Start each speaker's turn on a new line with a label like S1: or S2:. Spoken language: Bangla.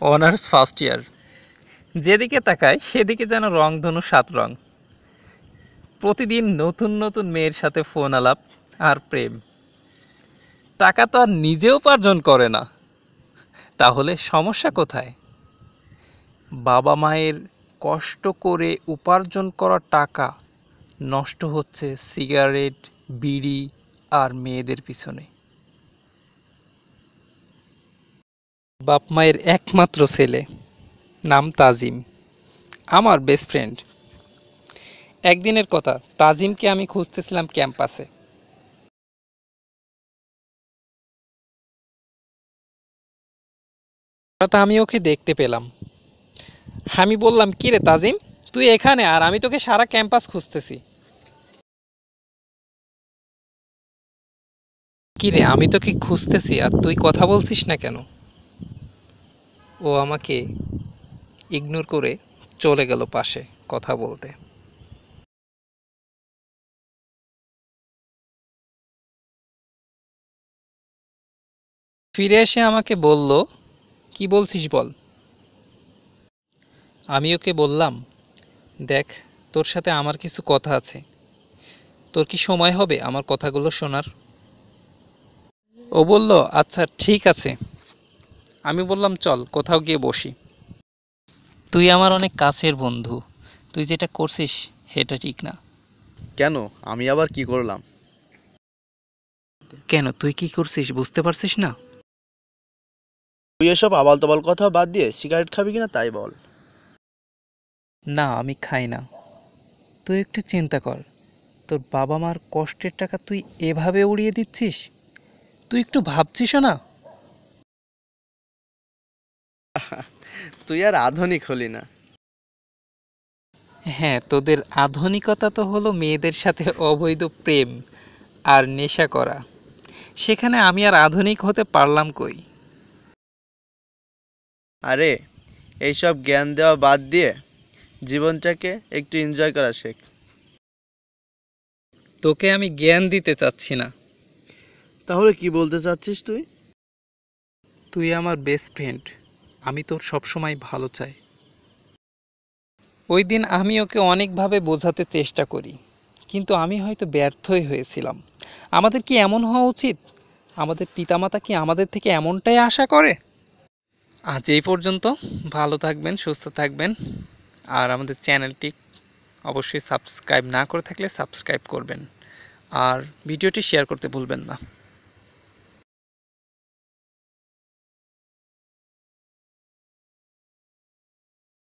S1: Honours first year. যেদিকে তাকায়, সেদিকে যেন রংধনু সাত রং। প্রতিদিন নতুন নতুন মেয়ের সাথে ফোন আলাপ আর প্রেম। টাকা তো আর নিজে উপার্জন করে না। তাহলে সমস্যা কোথায়? বাবা মায়ের কষ্ট করে উপার্জন করা টাকা নষ্ট হচ্ছে সিগারেট, বিড়ি আর মেয়েদের পিছনে। বাপ মায়ের একমাত্র ছেলে, নাম তাজিম। আমার বেস্ট ফ্রেন্ড একদিনের কথা, তাজিমকে আমি খুঁজতেছিলাম ক্যাম্পাসে। আমি ওকে দেখতে পেলাম। আমি বললাম কি রে তাজিম, তুই এখানে? আর আমি তোকে সারা ক্যাম্পাস খুঁজতেছি। কি রে আমি তোকে খুঁজতেছি, আর তুই কথা বলছিস না কেন? ও আমাকে ইগনোর করে চলে গেল পাশে কথা বলতে। ফিরে এসে আমাকে বলল, কি বলছিস বল? আমি ওকে বললাম, দেখ, তোর সাথে আমার কিছু কথা আছে। তোর কি সময় হবে আমার কথাগুলো শোনার? ও বলল আচ্ছা ঠিক আছে। আমি বললাম চল কোথাও গিয়ে বসি। তুই আমার অনেক কাছের বন্ধু। তুই যেটা করছিস সেটা ঠিক না।
S2: কেন? আমি আবার কি করলাম?
S1: কেন? তুই কি করছিস বুঝতে পারছিস না?
S2: তুই এসব আবাল তবাল কথা বাদ দিয়ে সিগারেট খাবি কিনা তাই বল।
S1: না আমি খাই না। তুই একটু চিন্তা কর। তোর বাবা মার কষ্টের টাকা তুই এভাবে উড়িয়ে দিচ্ছিস? তুই একটু ভাবছিস না?
S2: তুই আর আধুনিক হলি না।
S1: হ্যাঁ তোদের আধুনিকতা তো হলো মেয়েদের সাথে অবৈধ প্রেম আর নেশা করা। সেখানে আমি আর আধুনিক হতে পারলাম কই?
S2: আরে এইসব জ্ঞান দেওয়া বাদ দিয়ে জীবনটাকে একটু এনজয় করা শেখ।
S1: তোকে আমি জ্ঞান দিতে চাচ্ছি না।
S2: তাহলে কি বলতে চাচ্ছিস তুই?
S1: তুই আমার বেস্ট ফ্রেন্ড আমি তোর সবসময় ভালো চাই। ওই দিন আমি ওকে অনেকভাবে বোঝাতে চেষ্টা করি, কিন্তু আমি হয়তো ব্যর্থই হয়েছিলাম। আমাদের কি এমন হওয়া উচিত? আমাদের পিতামাতা কি আমাদের থেকে এমনটাই আশা করে? আজ এই পর্যন্ত। ভালো থাকবেন, সুস্থ থাকবেন। আর আমাদের চ্যানেলটি অবশ্যই সাবস্ক্রাইব না করে থাকলে সাবস্ক্রাইব করবেন। আর ভিডিওটি শেয়ার করতে ভুলবেন না।